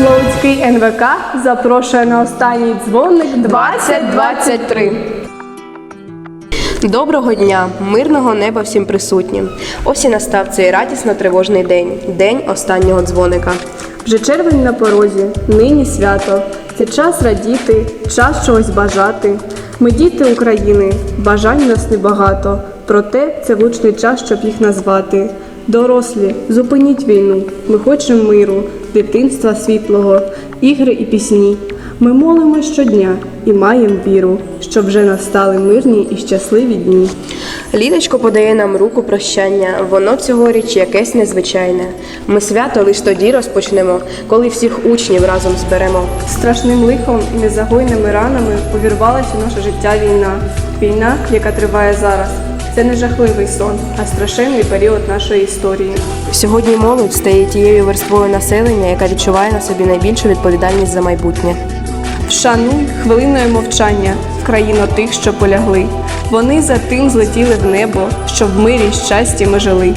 Слоуцький НВК запрошує на останній дзвоник 2023. Доброго дня, мирного неба всім присутнім. Ось і настав цей радісно тривожний день, день останнього дзвоника. Вже червень на порозі, нині свято. Це час радіти, час чогось бажати. Ми діти України, бажань нас небагато. Проте це влучний час, щоб їх назвати. Дорослі, зупиніть війну. Ми хочемо миру, дитинства світлого, ігри і пісні. Ми молимо щодня і маємо віру, щоб вже настали мирні і щасливі дні. Лідочко подає нам руку прощання, воно цьогоріч якесь незвичайне. Ми свято лиш тоді розпочнемо, коли всіх учнів разом зберемо. Страшним лихом і незагойними ранами увірвалася в наше життя війна. Війна, яка триває зараз. Це не жахливий сон, а страшенний період нашої історії. Сьогодні молодь стає тією верствою населення, яка відчуває на собі найбільшу відповідальність за майбутнє. Шануй хвилиною мовчання країну тих, що полягли. Вони за тим злетіли в небо, щоб в мирі й щасті ми жили.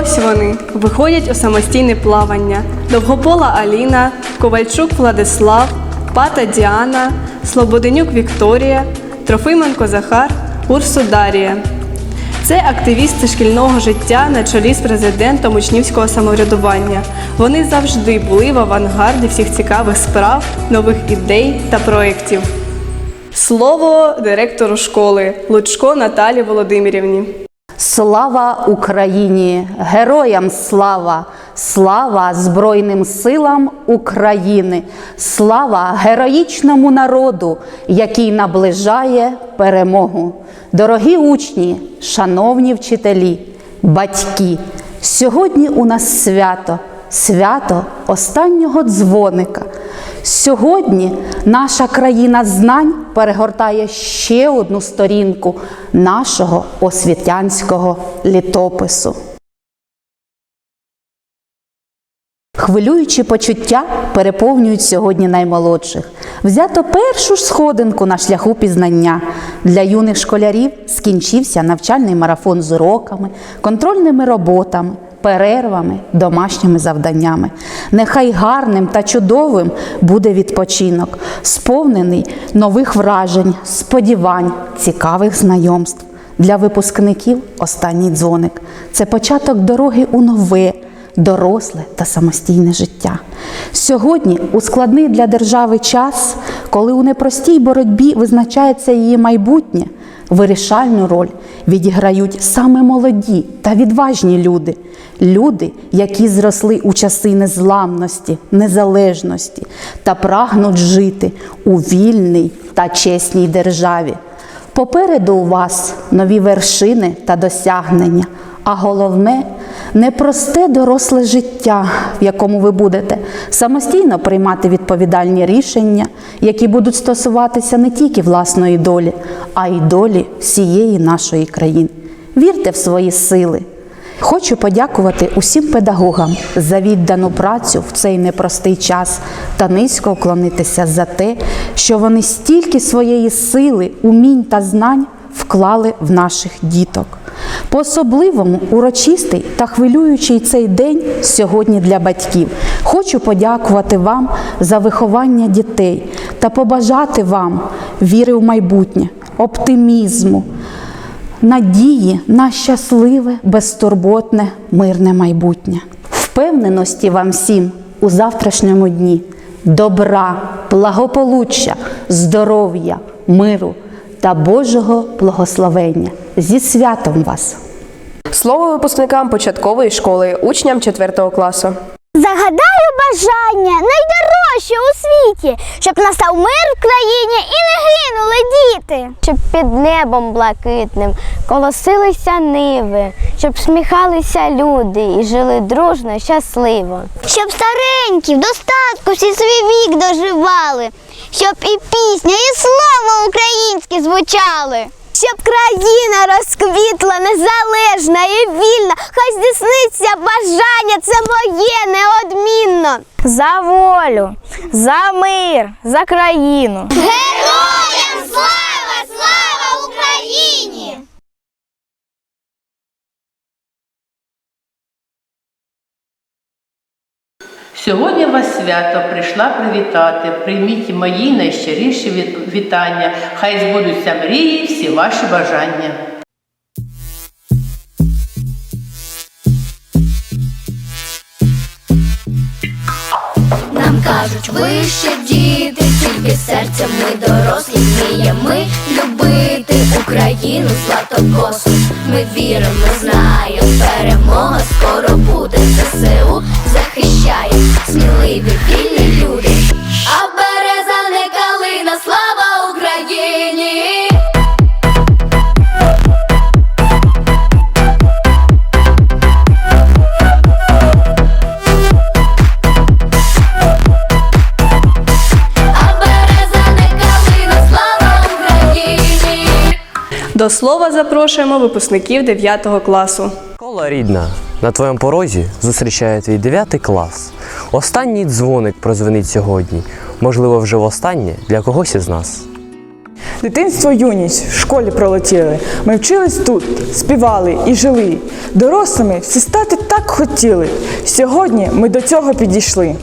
Ось вони виходять у самостійне плавання. Довгопола Аліна, Ковальчук Владислав, Пата Діана, Слободенюк Вікторія, Трофименко Захар, Урсу Дарія. Це активісти шкільного життя на чолі з президентом учнівського самоврядування. Вони завжди були в авангарді всіх цікавих справ, нових ідей та проєктів. Слово директору школи Лучко Наталі Володимирівні. Слава Україні! Героям слава! Слава Збройним силам України! Слава героїчному народу, який наближає перемогу! Дорогі учні, шановні вчителі, батьки! Сьогодні у нас свято, свято останнього дзвоника. Сьогодні наша країна знань перегортає ще одну сторінку нашого освітянського літопису. Хвилюючі почуття переповнюють сьогодні наймолодших. Взято першу ж сходинку на шляху пізнання. Для юних школярів скінчився навчальний марафон з уроками, контрольними роботами, перервами, домашніми завданнями. Нехай гарним та чудовим буде відпочинок, сповнений нових вражень, сподівань, цікавих знайомств. Для випускників останній дзвоник це початок дороги у нове доросле та самостійне життя. Сьогодні, у складний для держави час, коли у непростій боротьбі визначається її майбутнє, вирішальну роль відіграють саме молоді та відважні люди, люди, які зросли у часи незламності, незалежності та прагнуть жити у вільній та чесній державі. Попереду у вас нові вершини та досягнення, а головне непросте доросле життя, в якому ви будете самостійно приймати відповідальні рішення, які будуть стосуватися не тільки власної долі, а й долі всієї нашої країни. Вірте в свої сили. Хочу подякувати усім педагогам за віддану працю в цей непростий час та низько вклонитися за те, що вони стільки своєї сили, умінь та знань вклали в наших діток. По-особливому урочистий та хвилюючий цей день сьогодні для батьків. Хочу подякувати вам за виховання дітей та побажати вам віри в майбутнє, оптимізму, надії на щасливе, безтурботне, мирне майбутнє. Впевненості вам всім у завтрашньому дні, добра, благополуччя, здоров'я, миру та Божого благословення. Зі святом вас! Слово випускникам початкової школи, учням 4 класу. Загадаю бажання найдорожче у світі, щоб настав мир в країні і не гинули діти. Щоб під небом блакитним колосилися ниви, щоб сміхалися люди і жили дружно, щасливо. Щоб старенькі в достатку всі свій вік доживали, щоб і пісня, і слово українське звучали. щоб країна розквітла, незалежна і вільна. Хай здійсниться бажання, це моє неодмінно. За волю, за мир, за країну. Героям слава! Слава Сьогодні вас свято прийшла привітати. Прийміть мої найщиріші вітання. Хай збудуться мрії, всі ваші бажання. Нам кажуть, ви ще діти, тільки серцем ми дорослі вміємо любити Україну златокосу. Ми віримо, знаємо, перемога скоро буде. ЗСУ До слова запрошуємо випускників 9 класу. Школа рідна, на твоєму порозі зустрічає твій 9 клас. Останній дзвоник прозвенить сьогодні, можливо, вже востаннє для когось із нас. Дитинство, юність в школі пролетіли. Ми вчились тут, співали і жили. Дорослими всі стати так хотіли. Сьогодні ми до цього підійшли.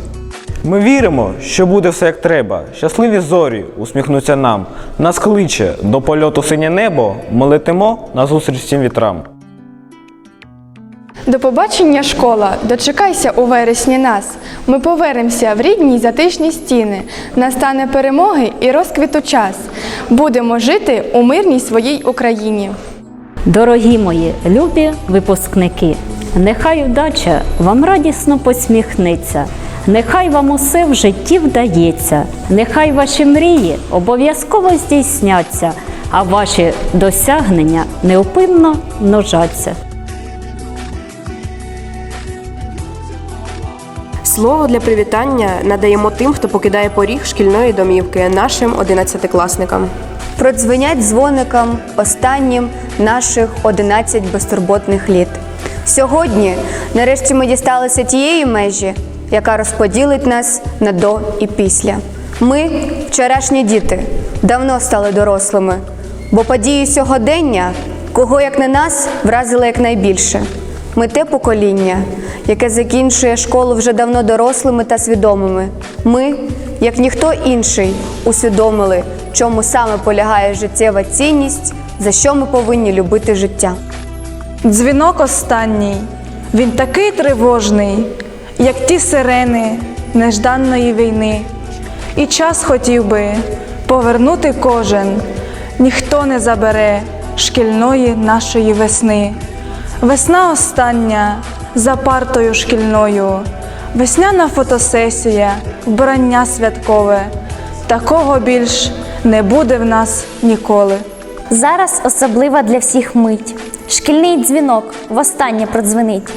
Ми віримо, що буде все як треба. Щасливі зорі усміхнуться нам. Нас кличе до польоту синє небо. Ми летимо назустріч цим вітрам. До побачення, школа, дочекайся у вересні нас. Ми повернемося в рідні й затишні стіни. Настане перемоги і розквіту час. Будемо жити у мирній своїй Україні. Дорогі мої любі випускники, нехай удача вам радісно посміхнеться, нехай вам усе в житті вдається, нехай ваші мрії обов'язково здійсняться, а ваші досягнення неупинно множаться. Слово для привітання надаємо тим, хто покидає поріг шкільної домівки, нашим одинадцятикласникам. Продзвенять дзвоникам останнім наших 11 безтурботних літ. Сьогодні, нарешті, ми дісталися тієї межі, яка розподілить нас на до і після. Ми, вчорашні діти, давно стали дорослими, бо події сьогодення, кого як не нас, вразили якнайбільше. Ми те покоління, яке закінчує школу вже давно дорослими та свідомими. Ми, як ніхто інший, усвідомили, чому саме полягає життєва цінність, за що ми повинні любити життя. Дзвінок останній. Він такий тривожний, як ті сирени нежданної війни. І час хотів би повернути кожен, ніхто не забере шкільної нашої весни. Весна остання за партою шкільною, весняна фотосесія, вбрання святкове. Такого більш не буде в нас ніколи. Зараз особлива для всіх мить. Шкільний дзвінок востаннє продзвенить.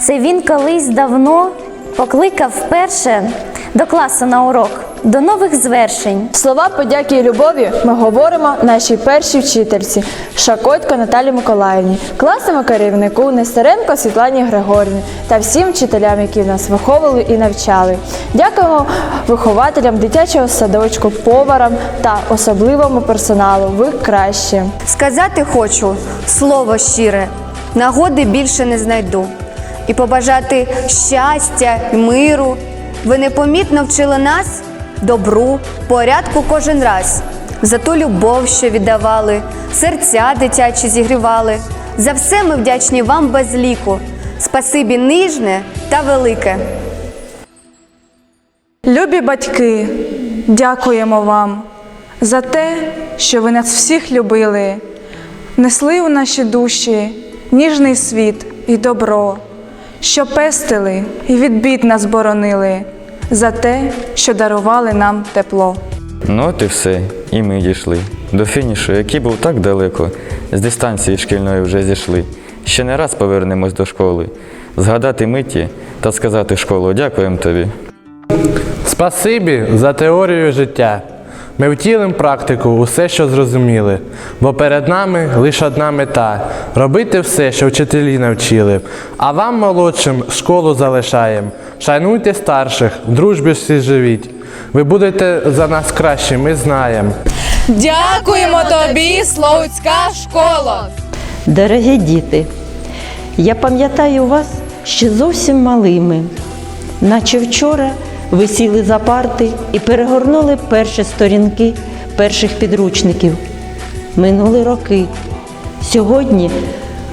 Це він колись давно покликав вперше до класу на урок, до нових звершень. Слова подяки і любові ми говоримо нашій першій вчительці Шакотько Наталі Миколаївні, класному керівнику Нестеренко Світлані Григорівні та всім вчителям, які нас виховували і навчали. Дякуємо вихователям дитячого садочку, поварам та особливому персоналу. Ви краще. Сказати хочу слово щире, нагоди більше не знайду. І побажати щастя, й миру. Ви непомітно вчили нас добру, порядку кожен раз. За ту любов, що віддавали, серця дитячі зігрівали. За все ми вдячні вам без ліку. Спасибі ніжне та велике. Любі батьки, дякуємо вам за те, що ви нас всіх любили, несли у наші душі ніжний світ і добро, що пестили і від бід нас боронили, за те, що дарували нам тепло. Ну от і все, і ми дійшли. До фінішу, який був так далеко, з дистанції шкільної вже зійшли. Ще не раз повернемось до школи, згадати миті та сказати школу дякуємо тобі. Спасибі за теорію життя. Ми втілимо практику усе, що зрозуміли, бо перед нами лише одна мета робити все, що вчителі навчили. А вам, молодшим, школу залишаємо. Шануйте старших, в дружбі всі живіть. Ви будете за нас кращі, ми знаємо. Дякуємо тобі, Слоуцька школа! Дорогі діти, я пам'ятаю вас ще зовсім малими, наче вчора ви сіли за парти і перегорнули перші сторінки перших підручників. Минули роки. Сьогодні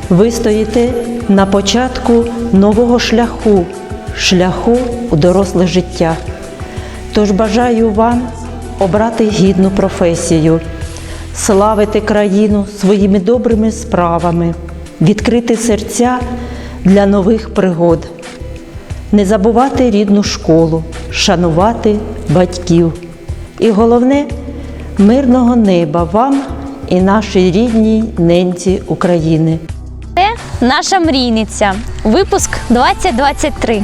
ви стоїте на початку нового шляху, шляху у доросле життя. Тож бажаю вам обрати гідну професію, славити країну своїми добрими справами, відкрити серця для нових пригод, не забувати рідну школу, шанувати батьків. І головне мирного неба вам і нашій рідній ненці України. Це наша мрійниця. Випуск 2023.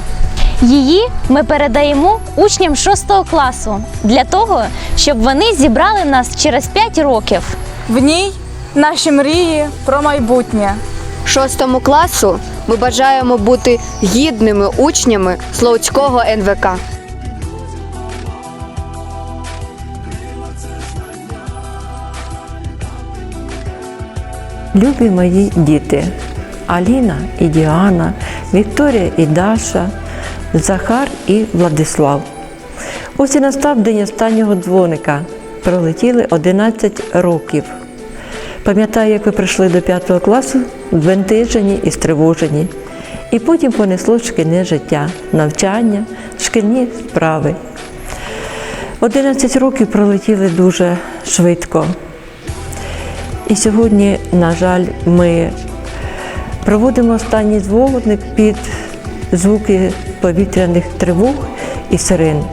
Її ми передаємо учням 6 класу для того, щоб вони зібрали нас через 5 років. В ній наші мрії про майбутнє. Шостому класу ми бажаємо бути гідними учнями Слоуцького НВК. Любі мої діти, Аліна і Діана, Вікторія і Даша, Захар і Владислав. Ось і настав день останнього дзвоника. Пролетіли 11 років. Пам'ятаю, як ви прийшли до 5 класу, збентежені і стривожені. І потім понесло шкільне життя, навчання, шкільні справи. 11 років пролетіли дуже швидко. І сьогодні, на жаль, ми проводимо останній дзвоник під звуки повітряних тривог і сирен.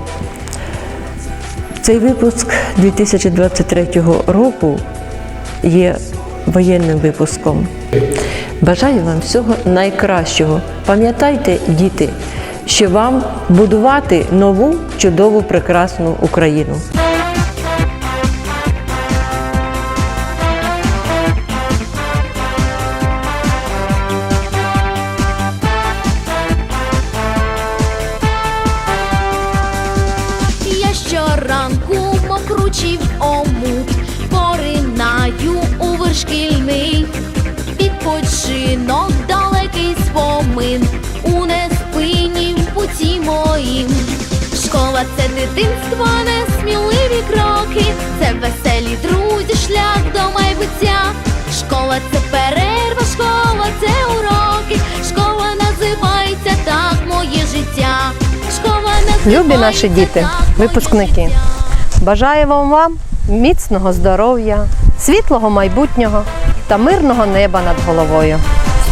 Цей випуск 2023 року є воєнним випуском. Бажаю вам всього найкращого. Пам'ятайте, діти, що вам будувати нову чудову прекрасну Україну. Дитинство, несміливі кроки, це веселі друзі, шлях до майбуття. Школа це перерва, школа це уроки. Школа називається так моє життя. Школа Любі наші діти, випускники, бажаємо вам міцного здоров'я, світлого майбутнього та мирного неба над головою.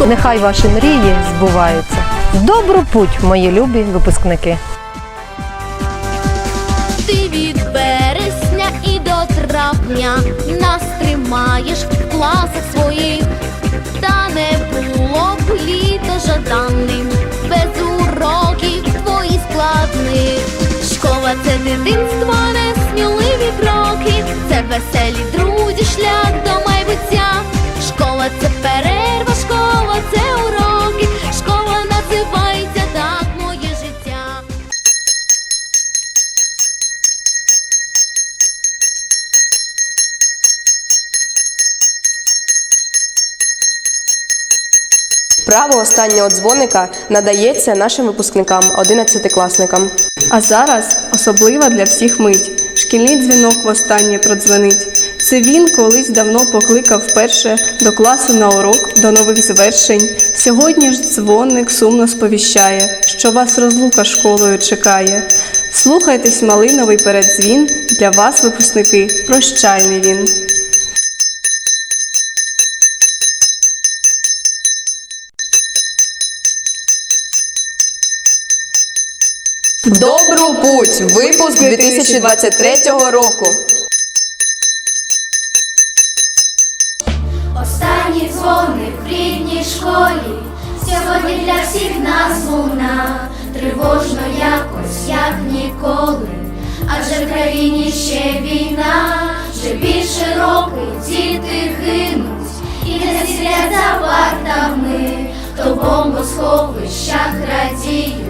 Нехай ваші мрії збуваються. Добру путь, мої любі випускники! Травня нас тримаєш в класах своїх, та не було б літо жаданим, без уроків твоїх складних. Школа це дитинство, несміливі кроки, це веселі друзі, Право останнього дзвоника надається нашим випускникам, 11-класникам. А зараз особлива для всіх мить. Шкільний дзвінок востаннє продзвенить. Це він колись давно покликав вперше до класу на урок, до нових звершень. Сьогодні ж дзвоник сумно сповіщає, що вас розлука школою чекає. Слухайтесь малиновий передзвін, для вас, випускники, прощальний він. В добру путь! Випуск 2023 року. Останній дзвоник в рідній школі, сьогодні для всіх нас луна, тривожно якось, як ніколи. адже в країні ще війна, вже більше років діти гинуть. І не сидять за партами, то бомбосховищах радіють,